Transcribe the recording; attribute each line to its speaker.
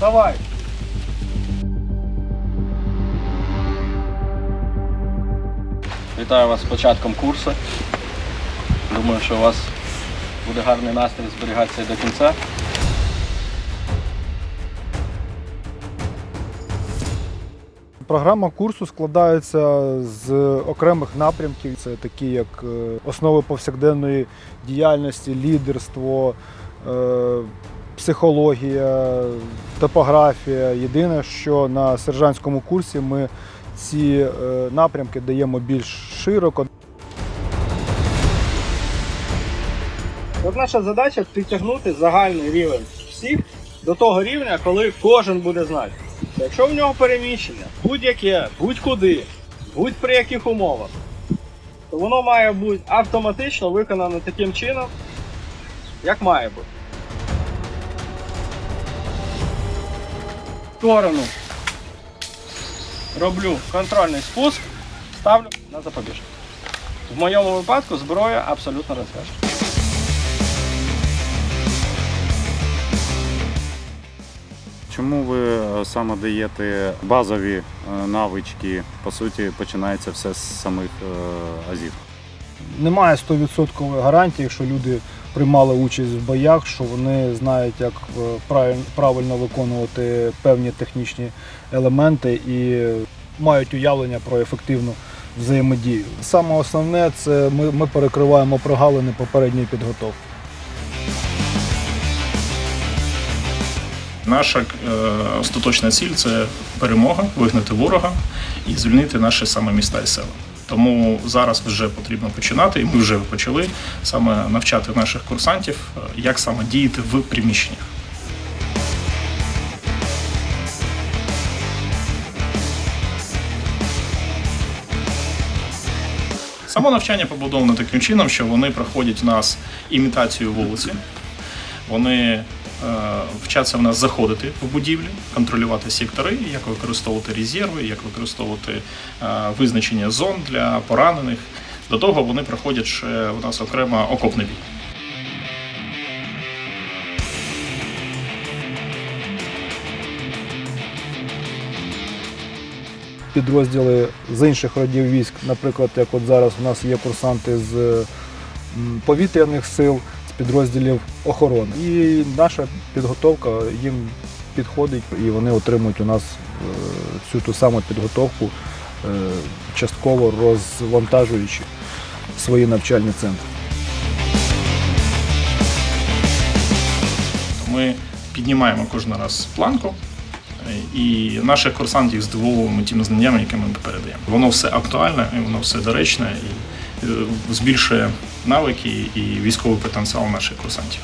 Speaker 1: давай. Вітаю вас з початком курсу. Думаю, що у вас буде гарний настрій зберігатися і до кінця.
Speaker 2: Програма курсу складається з окремих напрямків. Це такі, як е, основи повсякденної діяльності, лідерство, е, психологія, топографія. Єдине, що на сержантському курсі ми ці е, напрямки даємо більш широко.
Speaker 1: От наша задача підтягнути загальний рівень всіх до того рівня, коли кожен буде знати. Якщо в нього переміщення будь-яке, будь-куди, будь при яких умовах, то воно має бути автоматично виконано таким чином, як має бути. Сторону роблю контрольний спуск, ставлю на запобіжник. В моєму випадку зброя абсолютно розв'яжена.
Speaker 3: Чому ви е, саме даєте базові е, навички? По суті, починається все з самих е, азів.
Speaker 2: Немає 100% гарантії, якщо люди приймали участь в боях, що вони знають, як е, правильно виконувати певні технічні елементи і мають уявлення про ефективну взаємодію. Саме основне це ми, ми перекриваємо прогалини попередньої підготовки.
Speaker 4: Наша е, остаточна ціль це перемога, вигнати ворога і звільнити наші саме міста і села. Тому зараз вже потрібно починати, і ми вже почали саме навчати наших курсантів, е, як саме діяти в приміщеннях. Само навчання побудовано таким чином, що вони проходять у нас імітацію вулиці. Вони вчаться в нас заходити в будівлі, контролювати сектори, як використовувати резерви, як використовувати е, визначення зон для поранених. До того вони проходять ще у нас окремо окопний бій.
Speaker 2: Підрозділи з інших родів військ, наприклад, як от зараз у нас є курсанти з повітряних сил, підрозділів охорони. І наша підготовка їм підходить, і вони отримують у нас е, всю ту саму підготовку, е, частково розвантажуючи свої навчальні центри.
Speaker 4: Ми піднімаємо кожен раз планку, е, і наших курсантів здивовуємо тими знаннями, які ми передаємо. Воно все актуальне, воно все доречне і е, збільшує навики і військовий потенціал наших курсантів.